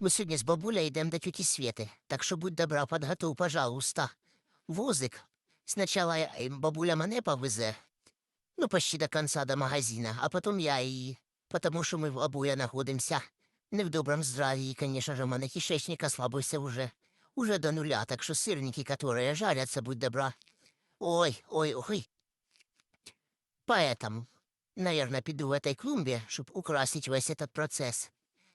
Ми сьогодні з бабуля йдемо до тюті Свєти, так що будь добра, подготов, пожалуйста. Возик. Сначала я- е, бабуля мене повезе, ну, почти до конца до магазина, а потом я її, потому що ми в обоє знаходимося. Не в добром здравии, конечно же, у мене кишечник ослабився уже. Уже до нуля, так що сирники, которые жарятся, будь добра. Ой, ой, ой. Поэтому, наверное, піду в этой клумбе, щоб украсить весь этот процесс.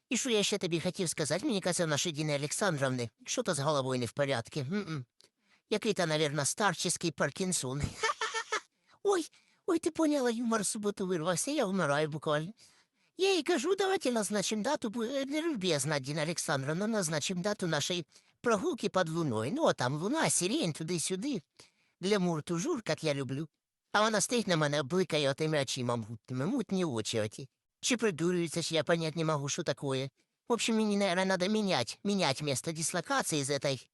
І що я ще тобі хотів сказати, мені казав наші Діни Олександровни, що то з головою не в порядку. М-м. Який-то, наверное, старческий Паркінсон. Ой, ой, ти поняла, юмор суботу вирвався, я вмираю буквально. Я їй кажу, давайте назначим дату, бу- е, не любезна, Діна Олександровна, назначим дату нашої прогулки під луною. Ну, а там луна, сирень, туди-сюди. Для мур-тужур, як я люблю. А вона стоїть на мене, бликає отими очима мутними, мутні очі оті. Чи придуривается, что я понять не могу, что такое. В общем, мне, наверное, надо менять, менять место дислокации из этой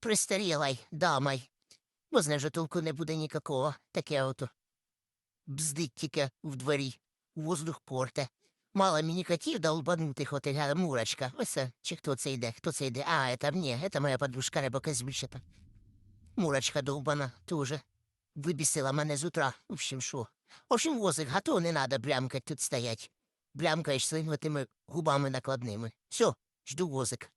престарелой дамой. Бо знаю, що толку не буде никакого. Таке ото. Бздить тільки в дворі. Воздух порте. Мало мені котів долбанутих от і мурочка. Ось це. Чи хто це йде? Хто це йде? А, это мне. Это моя подружка Ребека Збільшата. Мурочка довбана, тоже. Вибісила мене з утра. В общем, що? В общем, возик, готов, не надо блямкать тут стоять. Блямкаєш своїми тими губами накладними. Все, жду возик.